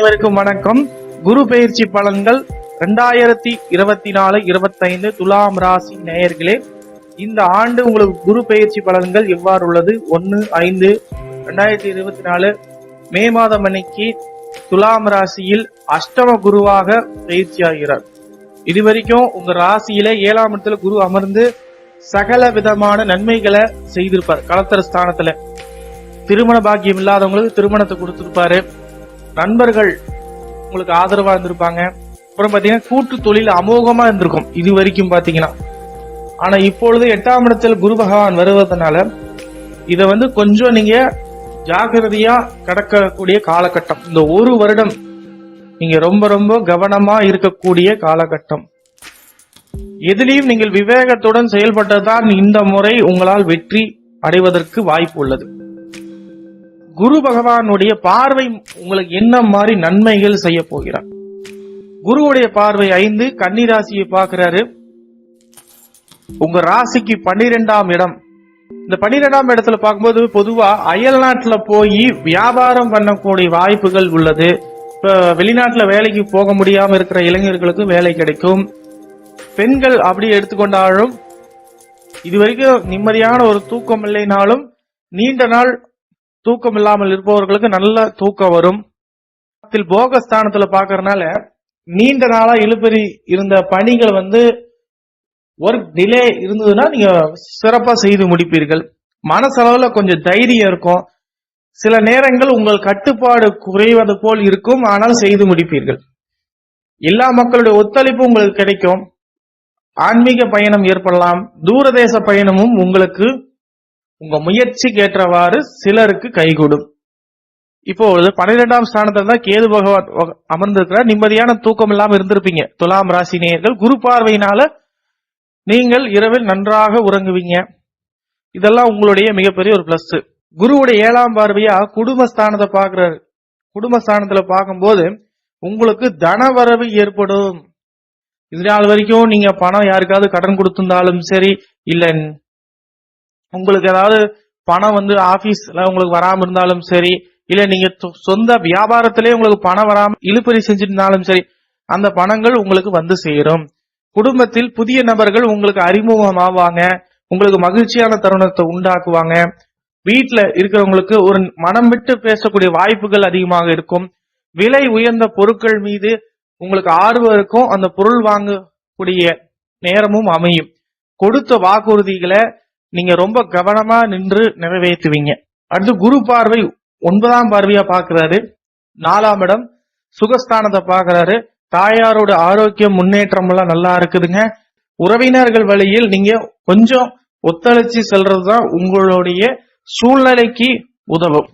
அனைவருக்கும் வணக்கம். குரு பயிற்சி பலன்கள் ரெண்டாயிரத்தி இருபத்தி நாலு இருபத்தைந்து துலாம் ராசி நேயர்களே இந்த ஆண்டு உங்களுக்கு குரு பயிற்சி பலன்கள் எவ்வாறு உள்ளது? ஒன்னு ஐந்து ரெண்டாயிரத்தி இருபத்தி நாலு மே மாதம் அன்னைக்கு துலாம் ராசியில் அஷ்டம குருவாக பயிற்சி ஆகிறார். இதுவரைக்கும் உங்க ராசியில ஏழாம் இடத்துல குரு அமர்ந்து சகல விதமான நன்மைகளை செய்திருப்பார். கலத்தர ஸ்தானத்துல. திருமண பாக்கியம் இல்லாதவங்களுக்கு திருமணத்தை கொடுத்திருப்பாரு. நண்பர்கள் உங்களுக்கு ஆதரவா இருந்திருப்பாங்க. அப்புறம் பாத்தீங்கன்னா கூட்டு தொழில் அமோகமா இருந்திருக்கும். இது வரைக்கும் பாத்தீங்கன்னா. ஆனா இப்பொழுது எட்டாம் இடத்தில் குரு பகவான் வருவதனால இத வந்து கொஞ்சம் நீங்க ஜாகிரதையா கடக்கக்கூடிய காலகட்டம். இந்த ஒரு வருடம் நீங்க ரொம்ப ரொம்ப கவனமா இருக்கக்கூடிய காலகட்டம். எதிலையும் நீங்கள் விவேகத்துடன் செயல்பட்டதான் இந்த முறை உங்களால் வெற்றி அடைவதற்கு வாய்ப்பு உள்ளது. குரு பகவானுடைய பார்வை உங்களுக்கு என்ன மாதிரி நன்மைகள் செய்ய போகிறார்? குருவுடைய பார்வை ஐந்து கன்னி ராசியை பார்க்கிறாரு. உங்க ராசிக்கு பன்னிரெண்டாம் இடம். இந்த பன்னிரெண்டாம் இடத்துல பார்க்கும்போது பொதுவா அயல் நாட்டுல போய் வியாபாரம் பண்ணக்கூடிய வாய்ப்புகள் உள்ளது. இப்ப வெளிநாட்டுல வேலைக்கு போக முடியாம இருக்கிற இளைஞர்களுக்கு வேலை கிடைக்கும். பெண்கள் அப்படி எடுத்துக்கொண்டாலும் இதுவரைக்கும் நிம்மதியான ஒரு தூக்கம் இல்லைனாலும் நீண்ட நாள் தூக்கம் இல்லாமல் இருப்பவர்களுக்கு நல்ல தூக்கம் வரும். போக போகஸ்தானத்துல பாக்குறதுனால நீண்ட நாளா இழுபறி இருந்த பணிகள் வந்து ஒர்க் டிலே இருந்ததுன்னா நீங்க சிறப்பா செய்து முடிப்பீர்கள். மனசளவுல கொஞ்சம் தைரியம் இருக்கும். சில நேரங்கள் உங்கள் கட்டுப்பாடு குறைவது போல் இருக்கும். ஆனால் செய்து முடிப்பீர்கள். எல்லா மக்களுடைய ஒத்துழைப்பு உங்களுக்கு கிடைக்கும். ஆன்மீக பயணம் ஏற்படலாம். தூரதேச பயணமும் உங்களுக்கு உங்க முயற்சிக்கு ஏற்றவாறு சிலருக்கு கைகூடும். இப்பொழுது பன்னிரெண்டாம் ஸ்தானத்துல தான் கேது பகவான் வ- அமர்ந்திருக்கிறார். நிம்மதியான தூக்கம் இல்லாம இருந்திருப்பீங்க. துலாம் ராசி நேயர்கள் குரு பார்வையினால நீங்கள் இரவில் நன்றாக உறங்குவீங்க. இதெல்லாம் உங்களுடைய மிகப்பெரிய ஒரு பிளஸ் குருவுடைய ஏழாம் பார்வையா குடும்பஸ்தானத்தை பாக்குறாரு குடும்பஸ்தானத்துல பார்க்கும்போது உங்களுக்கு தனவரவு ஏற்படும். இது நாள் வரைக்கும் நீங்க பணம் யாருக்காவது கடன் கொடுத்திருந்தாலும் சரி இல்ல உங்களுக்கு ஏதாவது பணம் வந்து ஆபீஸ்ல உங்களுக்கு வராம இருந்தாலும் சரி இல்ல நீங்க சொந்த வியாபாரத்திலே உங்களுக்கு பணம் வராம இழுப்பறி செஞ்சிருந்தாலும் சரி அந்த பணங்கள் உங்களுக்கு வந்து சேரும். குடும்பத்தில் புதிய நபர்கள் உங்களுக்கு அறிமுகமாவாங்க உங்களுக்கு மகிழ்ச்சியான தருணத்தை உண்டாக்குவாங்க. வீட்டுல இருக்கிறவங்களுக்கு ஒரு மனம் விட்டு பேசக்கூடிய வாய்ப்புகள் அதிகமாக இருக்கும். விலை உயர்ந்த பொருட்கள் மீது உங்களுக்கு ஆர்வம் இருக்கும் அந்த பொருள் வாங்கக்கூடிய நேரமும் அமையும். கொடுத்த வாக்குறுதிகளை நீங்க ரொம்ப கவனமா நின்று நிறைவேற்றுவீங்க. அடுத்து குரு பார்வை ஒன்பதாம் பார்வையா பாக்குறாரு நாலாம் இடம் சுகஸ்தானத்தை பாக்குறாரு தாயாரோட ஆரோக்கியம் முன்னேற்றம் எல்லாம் நல்லா இருக்குதுங்க. உறவினர்கள் வழியில் நீங்க கொஞ்சம் ஒத்துழைச்சி செல்றதுதான் உங்களுடைய சூழ்நிலைக்கு உதவும்.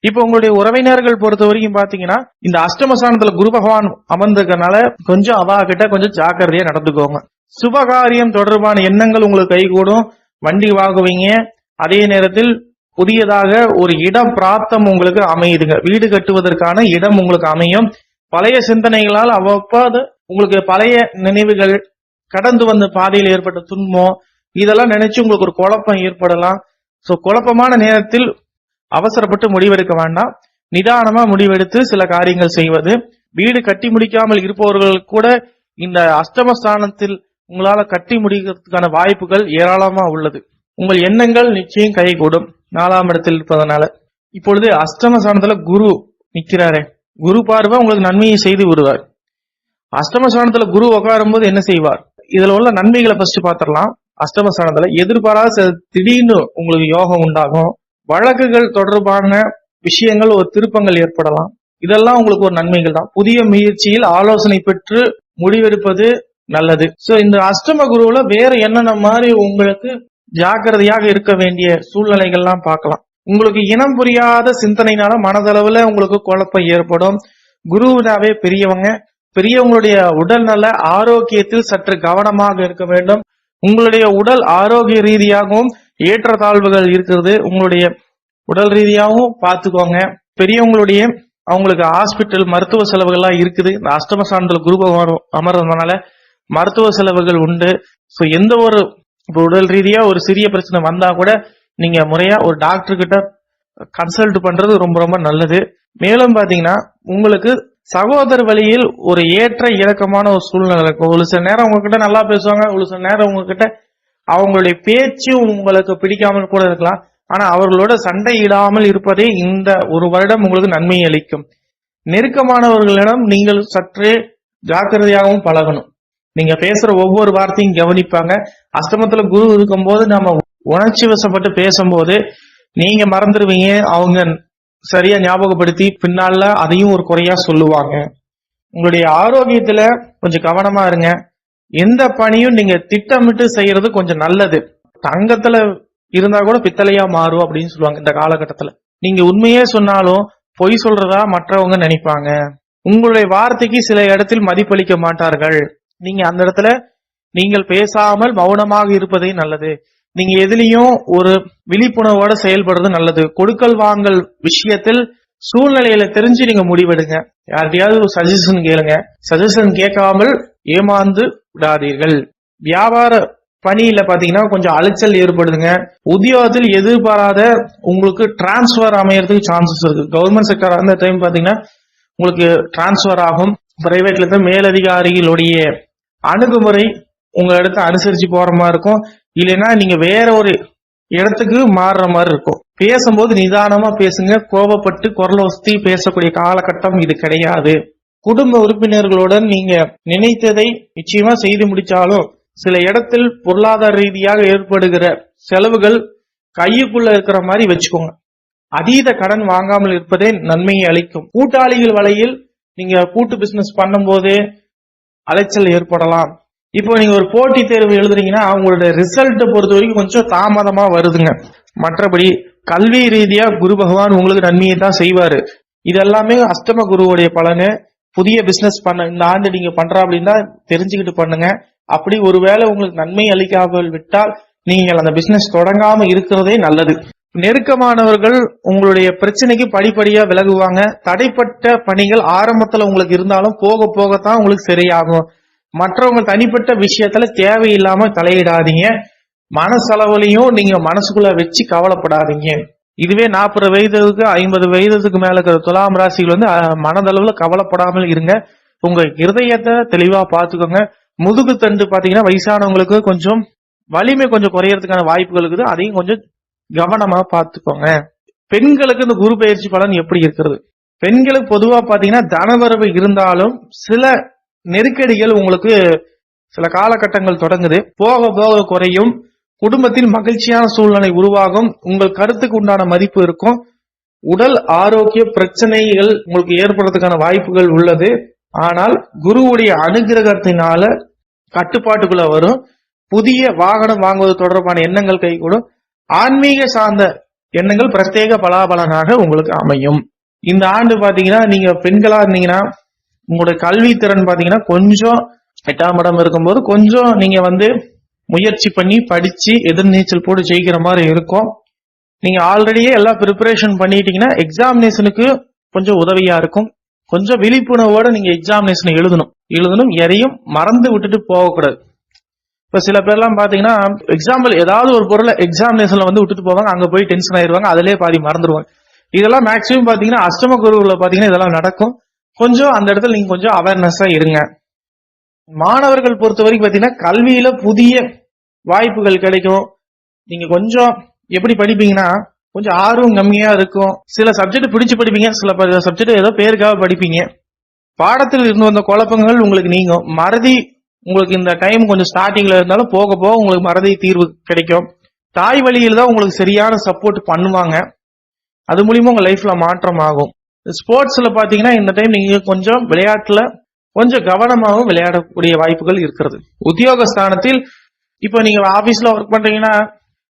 இப்ப உங்களுடைய உறவினர்கள் பொறுத்த வரைக்கும் பாத்தீங்கன்னா இந்த அஷ்டமசானத்துல குரு பகவான் அமர்ந்திருக்கனால கொஞ்சம் அவா கிட்ட கொஞ்சம் ஜாக்கிரதையா நடந்துக்கோங்க. சுபகாரியம் தொடர்பான எண்ணங்கள் உங்களுக்கு கைகூடும். வண்டி வாங்குவீங்க. அதே நேரத்தில் புதியதாக ஒரு இடம் பிராப்தம் உங்களுக்கு அமையுதுங்க. வீடு கட்டுவதற்கான இடம் உங்களுக்கு அமையும். பழைய சிந்தனைகளால் அவ்வப்போது உங்களுக்கு பழைய நினைவுகள் கடந்து வந்த பாதையில் ஏற்பட்ட துன்பம் இதெல்லாம் நினைச்சு உங்களுக்கு ஒரு குழப்பம் ஏற்படலாம். சோ குழப்பமான நேரத்தில் அவசரப்பட்டு முடிவெடுக்க வேண்டாம். நிதானமா முடிவெடுத்து சில காரியங்கள் செய்வது. வீடு கட்டி முடிக்காமல் இருப்பவர்கள் கூட இந்த அஷ்டமஸ்தானத்தில் உங்களால கட்டி முடிக்கிறதுக்கான வாய்ப்புகள் ஏராளமா உள்ளது. உங்கள் எண்ணங்கள் நிச்சயம் கைகூடும். நாலாம் இடத்தில் இருப்பதனால. இப்பொழுது அஷ்டமஸ்தானத்துல குரு நிக்கிறாரே. குரு பார்வை உங்களுக்கு நன்மையை செய்து விடுவார். அஷ்டமஸ்தானத்துல குரு உட்காரும் போது என்ன செய்வார்? இதுல உள்ள நன்மைகளை ஃபர்ஸ்ட் பாத்திரலாம் அஷ்டமஸ்தானத்துல எதிர்பாராத திடீர்னு உங்களுக்கு யோகம் உண்டாகும். வழக்குகள் தொடர்பான விஷயங்கள் ஒரு திருப்பங்கள் ஏற்படலாம். இதெல்லாம் உங்களுக்கு ஒரு நன்மைகள் தான். புதிய முயற்சியில் ஆலோசனை பெற்று முடிவெடுப்பது நல்லது. சோ இந்த அஷ்டம குருவுல வேற என்னென்ன மாதிரி உங்களுக்கு ஜாக்கிரதையாக இருக்க வேண்டிய சூழ்நிலைகள்லாம் பார்க்கலாம். உங்களுக்கு இனம் புரியாத சிந்தனைனால மனதளவுல உங்களுக்கு குழப்பம் ஏற்படும். குருவினாவே பெரியவங்க. பெரியவங்களுடைய உடல்நல ஆரோக்கியத்தில் சற்று கவனமாக இருக்க வேண்டும். உங்களுடைய உடல் ஆரோக்கிய ரீதியாகவும் ஏற்றத்தாழ்வுகள் இருக்கிறது. உங்களுடைய உடல் ரீதியாகவும் பார்த்துக்கோங்க. பெரியவங்களுடைய அவங்களுக்கு ஹாஸ்பிட்டல் மருத்துவ செலவுகள்லாம் இருக்குது. இந்த அஷ்டம சான்றிதழ் குரு அமர்றதுனால மருத்துவ செலவுகள் உண்டு. ஸோ எந்த ஒரு இப்போ உடல் ரீதியா ஒரு சிறிய பிரச்சனை வந்தா கூட நீங்க முறையா ஒரு டாக்டர் கிட்ட கன்சல்ட் பண்றது ரொம்ப ரொம்ப நல்லது. மேலும் பாத்தீங்கன்னா உங்களுக்கு சகோதர வழியில் ஒரு ஏற்ற இறக்கமான ஒரு சூழ்நிலை இருக்கும் ஒரு சில நேரம் உங்ககிட்ட நல்லா பேசுவாங்க ஒரு சில நேரம் உங்ககிட்ட அவங்களுடைய பேச்சு உங்களுக்கு பிடிக்காமல் கூட இருக்கலாம். ஆனா அவர்களோட சண்டை இடாமல் இருப்பதே இந்த ஒரு வருடம் உங்களுக்கு நன்மை அளிக்கும். நெருக்கமானவர்களிடம் நீங்கள் சற்றே ஜாக்கிரதையாகவும் பழகணும். நீங்க பேசுற ஒவ்வொரு வார்த்தையும் கவனிப்பாங்க. அஷ்டமத்துல குரு இருக்கும்போது நம்ம உணர்ச்சி வசப்பட்டு பேசும்போது நீங்க மறந்துடுவீங்க அவங்க சரியா ஞாபகப்படுத்தி பின்னால அதையும் ஒரு குறையா சொல்லுவாங்க. உங்களுடைய ஆரோக்கியத்துல கொஞ்சம் கவனமா இருங்க. எந்த பணியும் நீங்க திட்டமிட்டு செய்யறது கொஞ்சம் நல்லது. தங்கத்துல இருந்தா கூட பித்தளையா மாறும் அப்படின்னு சொல்லுவாங்க இந்த காலகட்டத்துல. நீங்க உண்மையே சொன்னாலும் பொய் சொல்றதா மற்றவங்க நினைப்பாங்க. உங்களுடைய வார்த்தைக்கு சில இடத்தில் மதிப்பளிக்க மாட்டார்கள். நீங்க அந்த இடத்துல நீங்கள் பேசாமல் மௌனமாக இருப்பதே நல்லது. நீங்க எதுலயும் ஒரு விழிப்புணர்வோட செயல்படுறது நல்லது. கொடுக்கல் வாங்கல் விஷயத்தில் சூழ்நிலையில தெரிஞ்சு நீங்க முடிவெடுங்க. யார்கிட்டயாவது ஒரு சஜஷன் கேளுங்க. சஜஷன் கேட்காமல் ஏமாந்து விடாதீர்கள். வியாபார பணியில பாத்தீங்கன்னா கொஞ்சம் அலைச்சல் ஏற்படுதுங்க. உத்தியோகத்தில் எதிர்பாராத உங்களுக்கு டிரான்ஸ்பர் அமையறதுக்கு சான்சஸ் இருக்கு. கவர்மெண்ட் செக்டர் அந்த டைம் பாத்தீங்கன்னா உங்களுக்கு டிரான்ஸ்பர் ஆகும். பிரைவேட்ல இருந்து மேலதிகாரிகளுடைய அணுகுமுறை உங்க இடத்த அனுசரிச்சு போற மாதிரி இருக்கும். இல்லைன்னா நீங்க வேற ஒரு இடத்துக்கு மாறுற மாதிரி இருக்கும். பேசும்போது நிதானமா பேசுங்க. கோபப்பட்டு குரல் வசதி பேசக்கூடிய காலகட்டம் இது கிடையாது. குடும்ப உறுப்பினர்களுடன் நீங்க நினைத்ததை நிச்சயமா செய்து முடிச்சாலும் சில இடத்தில் பொருளாதார ரீதியாக ஏற்படுகிற செலவுகள் கையுக்குள்ள இருக்கிற மாதிரி வச்சுக்கோங்க. அதீத கடன் வாங்காமல் இருப்பதே நன்மையை அளிக்கும். கூட்டாளிகள் வலையில் நீங்க கூட்டு பிசினஸ் பண்ணும்போது அலைச்சல் ஏற்படலாம். இப்போ நீங்க ஒரு போட்டி தேர்வு எழுதுறீங்கன்னா அவங்களுடைய ரிசல்ட்டை பொறுத்த வரைக்கும் கொஞ்சம் தாமதமா வருதுங்க. மற்றபடி கல்வி ரீதியா குரு பகவான் உங்களுக்கு நன்மையை தான் செய்வாரு. இதெல்லாமே அஷ்டம குருவுடைய பலனு. புதிய பிசினஸ் பண்ண இந்த ஆண்டு நீங்க பண்ற அப்படின்னா தெரிஞ்சுக்கிட்டு பண்ணுங்க. அப்படி ஒருவேளை உங்களுக்கு நன்மை அளிக்காமல் விட்டால் நீங்கள் அந்த பிசினஸ் தொடங்காம இருக்கிறதே நல்லது. நெருக்கமானவர்கள் உங்களுடைய பிரச்சனைக்கு படிப்படியா விலகுவாங்க. தடைப்பட்ட பணிகள் ஆரம்பத்துல உங்களுக்கு இருந்தாலும் போக போகத்தான் உங்களுக்கு சரியாகும். மற்றவங்க தனிப்பட்ட விஷயத்துல தேவையில்லாம தலையிடாதீங்க. மனசளவுலையும் நீங்க மனசுக்குள்ள வச்சு கவலைப்படாதீங்க. இதுவே நாற்பது வயதுக்கு ஐம்பது வயதுக்கு மேல இருக்கிற துலாம் ராசிகள் வந்து மனதளவுல கவலைப்படாமல் இருங்க. உங்க இருதயத்தை தெளிவா பாத்துக்கோங்க முதுகு தண்டு பாத்தீங்கன்னா வயசானவங்களுக்கு கொஞ்சம் வலிமை கொஞ்சம் குறையறதுக்கான வாய்ப்புகள் இருக்குது. அதையும் கொஞ்சம் கவனமா பார்த்துக்கோங்க. பெண்களுக்கு இந்த குரு பயிற்சி பலன் எப்படி இருக்கிறது? பெண்களுக்கு பொதுவா பாத்தீங்கன்னா தனவரவு இருந்தாலும் சில நெருக்கடிகள் உங்களுக்கு சில காலகட்டங்கள் தொடங்குது. போக போக குறையும். குடும்பத்தில் மகிழ்ச்சியான சூழ்நிலை உருவாகும். உங்கள் கருத்துக்கு உண்டான மதிப்பு இருக்கும். உடல் ஆரோக்கிய பிரச்சனைகள் உங்களுக்கு ஏற்படுறதுக்கான வாய்ப்புகள் உள்ளது. ஆனால் குருவுடைய அனுகிரகத்தினால கட்டுப்பாட்டுக்குள்ள வரும். புதிய வாகனம் வாங்குவது தொடர்பான எண்ணங்கள் கைகூடும். ஆன்மீக சார்ந்த எண்ணங்கள் பிரத்யேக பலாபலனாக உங்களுக்கு அமையும். இந்த ஆண்டு பாத்தீங்கன்னா நீங்க பெண்களா இருந்தீங்கன்னா உங்களோட கல்வி திறன் பாத்தீங்கன்னா கொஞ்சம் எட்டாம் இடம் இருக்கும்போது கொஞ்சம் நீங்க வந்து முயற்சி பண்ணி படிச்சு எதிர்நீச்சல் போட்டு ஜெயிக்கிற மாதிரி இருக்கும். நீங்க ஆல்ரெடியே எல்லாம் ப்ரிப்பரேஷன் பண்ணிட்டீங்கன்னா எக்ஸாமினேஷனுக்கு கொஞ்சம் உதவியா இருக்கும். கொஞ்சம் விழிப்புணர்வோட நீங்க எக்ஸாமினேஷன் எழுதணும். எழுதணும் எதையும் மறந்து விட்டுட்டு போகக்கூடாது. இப்போ சில பேர்லாம் பார்த்தீங்கன்னா எக்ஸாம்பிள் ஏதாவது ஒரு பொருளை எக்ஸாமினேஷன்ல வந்து விட்டுட்டு போவாங்க அங்கே போய் டென்ஷன் ஆயிடுவாங்க அதிலே பாதி மறந்துடுவாங்க இதெல்லாம் மேக்ஸிமம் பார்த்தீங்கன்னா அஷ்டம குருவில் பார்த்தீங்கன்னா இதெல்லாம் நடக்கும். கொஞ்சம் அந்த இடத்துல நீங்கள் கொஞ்சம் அவேர்னஸாக இருங்க. மாணவர்கள் பொறுத்த வரைக்கும் பார்த்தீங்கன்னா கல்வியில் புதிய வாய்ப்புகள் கிடைக்கும். நீங்கள் கொஞ்சம் எப்படி படிப்பீங்கன்னா கொஞ்சம் ஆர்வம் கம்மியாக இருக்கும். சில சப்ஜெக்ட் பிடிச்சு படிப்பீங்க சில சப்ஜெக்ட் ஏதோ பேருக்காக படிப்பீங்க. பாடத்தில் இருந்து வந்த குழப்பங்கள் உங்களுக்கு நீங்கும். மறதி உங்களுக்கு இந்த டைம் கொஞ்சம் ஸ்டார்டிங்ல இருந்தாலும் போக போக உங்களுக்கு மறதி தீர்வு கிடைக்கும். தாய் வழியில் தான் உங்களுக்கு சரியான சப்போர்ட் பண்ணுவாங்க. அது மூலியமா உங்க லைஃப்ல மாற்றம் ஆகும் ஸ்போர்ட்ஸ்ல பாத்தீங்கன்னா இந்த டைம் நீங்க கொஞ்சம் விளையாட்டுல கொஞ்சம் கவனமாகவும் விளையாடக்கூடிய வாய்ப்புகள் இருக்கிறது. உத்தியோக ஸ்தானத்தில் இப்போ நீங்க ஆபீஸ்ல ஒர்க் பண்றீங்கன்னா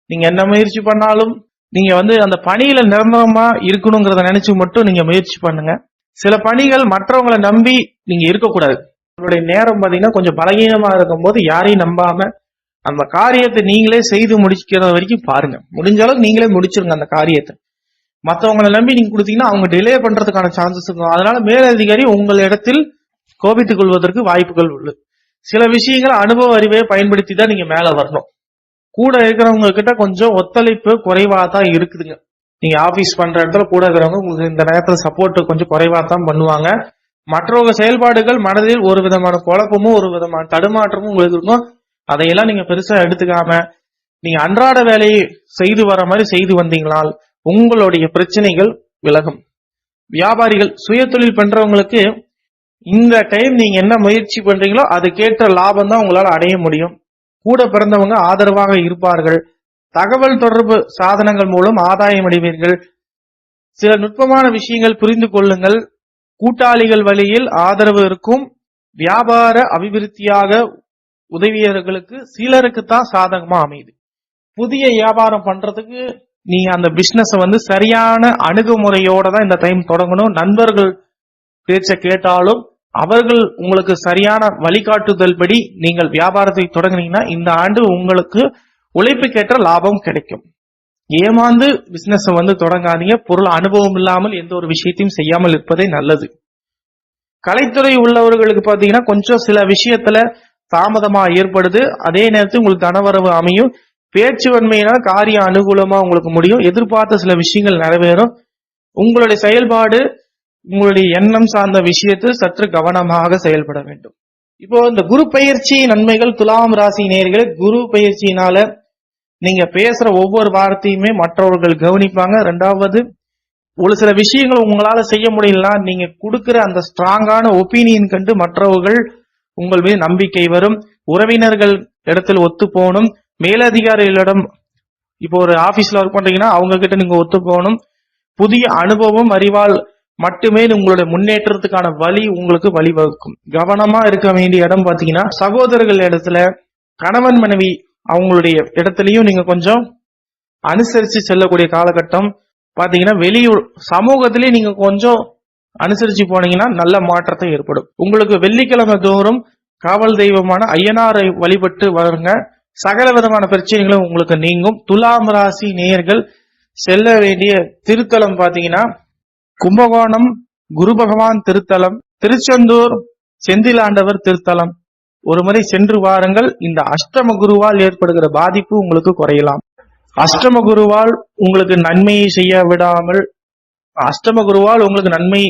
நீங்க என்ன முயற்சி பண்ணாலும் நீங்க வந்து அந்த பணியில நிரந்தரமா இருக்கணுங்கிறத நினைச்சு மட்டும் நீங்க முயற்சி பண்ணுங்க. சில பணிகள் மற்றவங்களை நம்பி நீங்க இருக்கக்கூடாது. நம்மளுடைய நேரம் பார்த்தீங்கன்னா கொஞ்சம் பலகீனமா இருக்கும்போது யாரையும் நம்பாம அந்த காரியத்தை நீங்களே செய்து முடிக்கிற வரைக்கும் பாருங்க. முடிஞ்ச அளவுக்கு நீங்களே முடிச்சிருங்க அந்த காரியத்தை. மற்றவங்களை நம்பி நீங்க கொடுத்தீங்கன்னா அவங்க டிலே பண்றதுக்கான சான்சஸ் இருக்கும். அதனால மேலதிகாரி உங்கள் இடத்தில் கோபித்துக் கொள்வதற்கு வாய்ப்புகள் உள்ளது சில விஷயங்களை அனுபவ அறிவை பயன்படுத்தி தான் நீங்க மேல வரணும். கூட இருக்கிறவங்க கிட்ட கொஞ்சம் ஒத்துழைப்பு குறைவா தான் இருக்குதுங்க. நீங்க ஆபீஸ் பண்ற இடத்துல கூட இருக்கிறவங்க உங்களுக்கு இந்த நேரத்துல சப்போர்ட் கொஞ்சம் குறைவா தான் பண்ணுவாங்க. மற்றவங்க செயல்பாடுகள் மனதில் ஒரு விதமான குழப்பமும் ஒரு விதமான தடுமாற்றமும் உங்களுக்கு இருக்கும் அதையெல்லாம் நீங்க பெருசா எடுத்துக்காம நீங்க அன்றாட வேலையை செய்து வர மாதிரி செய்து வந்தீங்களால் உங்களுடைய பிரச்சனைகள் விலகும். வியாபாரிகள் சுய தொழில் பண்றவங்களுக்கு இந்த டைம் நீங்க என்ன முயற்சி பண்றீங்களோ அதுக்கேற்ற லாபம் தான் உங்களால் அடைய முடியும். கூட பிறந்தவங்க ஆதரவாக இருப்பார்கள். தகவல் தொடர்பு சாதனங்கள் மூலம் ஆதாயம் அடைவீர்கள். சில நுட்பமான விஷயங்கள் புரிந்து கொள்ளுங்கள். கூட்டாளிகள் வழியில் ஆதரவு இருக்கும் வியாபார அபிவிருத்தியாக உதவியவர்களுக்கு சிலருக்கு தான் சாதகமா அமையுது. புதிய வியாபாரம் பண்றதுக்கு நீங்க அந்த பிசினஸ் வந்து சரியான அணுகுமுறையோட தான் இந்த டைம் தொடங்கணும். நண்பர்கள் பேச்ச கேட்டாலும் அவர்கள் உங்களுக்கு சரியான வழிகாட்டுதல் படி நீங்கள் வியாபாரத்தை தொடங்கினீங்கன்னா இந்த ஆண்டு உங்களுக்கு உழைப்புக்கேற்ற லாபம் கிடைக்கும். ஏமாந்து பிசினஸ் வந்து தொடங்காதீங்க. பொருள் அனுபவம் இல்லாமல் எந்த ஒரு விஷயத்தையும் செய்யாமல் இருப்பதே நல்லது. கலைத்துறை உள்ளவர்களுக்கு பாத்தீங்கன்னா கொஞ்சம் சில விஷயத்துல தாமதமா ஏற்படுது. அதே நேரத்தில் உங்களுக்கு தனவரவு அமையும். பேச்சு வன்மையினால் காரியம் அனுகூலமா உங்களுக்கு முடியும். எதிர்பார்த்த சில விஷயங்கள் நிறைவேறும். உங்களுடைய செயல்பாடு உங்களுடைய எண்ணம் சார்ந்த விஷயத்தில் சற்று கவனமாக செயல்பட வேண்டும். இப்போ இந்த குரு பயிற்சி நன்மைகள் துலாம் ராசி நேர்களை குரு பயிற்சியினால நீங்க பேசுற ஒவ்வொரு வார்த்தையுமே மற்றவர்கள் கவனிப்பாங்க. ரெண்டாவது ஒரு சில விஷயங்கள் உங்களால செய்ய முடியலனா நீங்க கொடுக்கிற அந்த ஸ்ட்ராங்கான ஒப்பீனியன் கண்டு மற்றவர்கள் உங்கள் மீது நம்பிக்கை வரும். உறவினர்கள் இடத்தில் ஒத்து போகணும். மேலதிகாரிகளிடம் இப்போ ஒரு ஆபீஸ்ல ஒர்க் பண்றீங்கன்னா அவங்க கிட்ட நீங்க ஒத்து போகணும். புதிய அனுபவம் அறிவால் மட்டுமே உங்களுடைய முன்னேற்றத்துக்கான வழி உங்களுக்கு வழிவகுக்கும். கவனமா இருக்க வேண்டிய இடம் பாத்தீங்கன்னா சகோதரர்கள் இடத்துல கணவன் மனைவி அவங்களுடைய இடத்துலையும் நீங்க கொஞ்சம் அனுசரிச்சு செல்லக்கூடிய காலகட்டம். பாத்தீங்கன்னா வெளியூர் சமூகத்திலேயே நீங்க கொஞ்சம் அனுசரிச்சு போனீங்கன்னா நல்ல மாற்றத்தை ஏற்படும். உங்களுக்கு வெள்ளிக்கிழமை தோறும் காவல் தெய்வமான ஐயனாரை வழிபட்டு வருங்க. சகல விதமான பிரச்சனைகளும் உங்களுக்கு நீங்கும். துலாம் ராசி நேயர்கள் செல்ல வேண்டிய திருத்தலம் பாத்தீங்கன்னா கும்பகோணம் குரு பகவான் திருத்தலம் திருச்செந்தூர் செந்திலாண்டவர் திருத்தலம். ஒரு முறை சென்று வாருங்கள். இந்த அஷ்டம குருவால் ஏற்படுகிற பாதிப்பு உங்களுக்கு குறையலாம். அஷ்டம குருவால் உங்களுக்கு நன்மையை செய்ய விடாமல் அஷ்டம குருவால் உங்களுக்கு நன்மை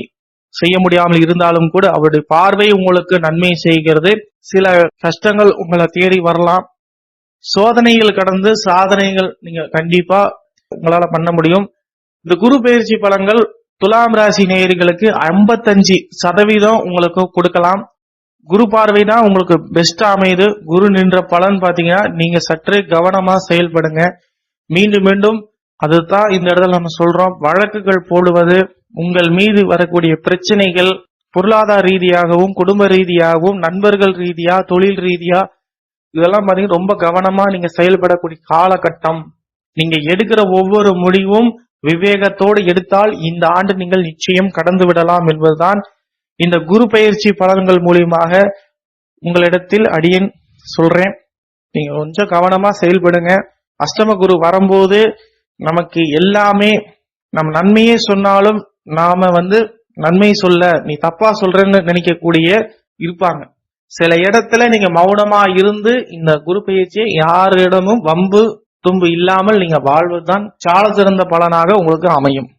செய்ய முடியாமல் இருந்தாலும் கூட அவருடைய பார்வை உங்களுக்கு நன்மை செய்கிறது. சில கஷ்டங்கள் உங்களை தேடி வரலாம். சோதனைகள் கடந்து சாதனைகள் நீங்க கண்டிப்பா உங்களால பண்ண முடியும். இந்த குரு பயிற்சி பலன்கள் துலாம் ராசி நேயர்களுக்கு 55% சதவீதம் உங்களுக்கு கொடுக்கலாம். குரு பார்வை தான் உங்களுக்கு பெஸ்டா அமையுது. குரு நின்ற பலன் பாத்தீங்கன்னா நீங்க சற்றே கவனமா செயல்படுங்க. மீண்டும் மீண்டும் அதுதான் இந்த இடத்துல நம்ம சொல்றோம். வழக்குகள் போடுவது உங்கள் மீது வரக்கூடிய பிரச்சனைகள் பொருளாதார ரீதியாகவும் குடும்ப ரீதியாகவும் நண்பர்கள் ரீதியா தொழில் ரீதியா இதெல்லாம் பாத்தீங்கன்னா ரொம்ப கவனமா நீங்க செயல்படக்கூடிய காலகட்டம். நீங்க எடுக்கிற ஒவ்வொரு முடிவும் விவேகத்தோடு எடுத்தால் இந்த ஆண்டு நீங்கள் நிச்சயம் கடந்து விடலாம் என்பதுதான் இந்த குரு பயிற்சி பலன்கள் மூலியமாக உங்களிடத்தில் அடியன் சொல்றேன். நீங்க கொஞ்சம் கவனமா செயல்படுங்க. அஷ்டம குரு வரும்போது நமக்கு எல்லாமே நம் நன்மையே சொன்னாலும் நாம வந்து நன்மை சொல்ல நீ தப்பா சொல்றேன்னு நினைக்கக்கூடிய இருப்பாங்க. சில இடத்துல நீங்க மௌனமா இருந்து இந்த குரு பயிற்சியை யாரிடமும் வம்பு தும்பு இல்லாமல் நீங்க வாழ்வதுதான் சால சிறந்த பலனாக உங்களுக்கு அமையும்.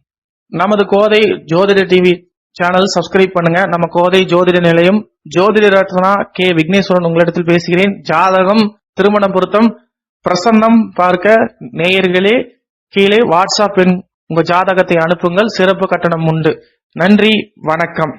நமது கோதை ஜோதிட டிவி சேனல் சப்ஸ்கிரைப் பண்ணுங்க. நம்ம கோதை ஜோதிட நிலையம் ஜோதிட ரத்னா கே. விக்னேஸ்வரன் உங்களிடத்தில் பேசுகிறேன். ஜாதகம் திருமண பொருத்தம் பிரசன்னம் பார்க்க நேயர்களே கீழே வாட்ஸ்அப் எண் உங்க ஜாதகத்தை அனுப்புங்கள். சிறப்பு கட்டணம் உண்டு. நன்றி வணக்கம்.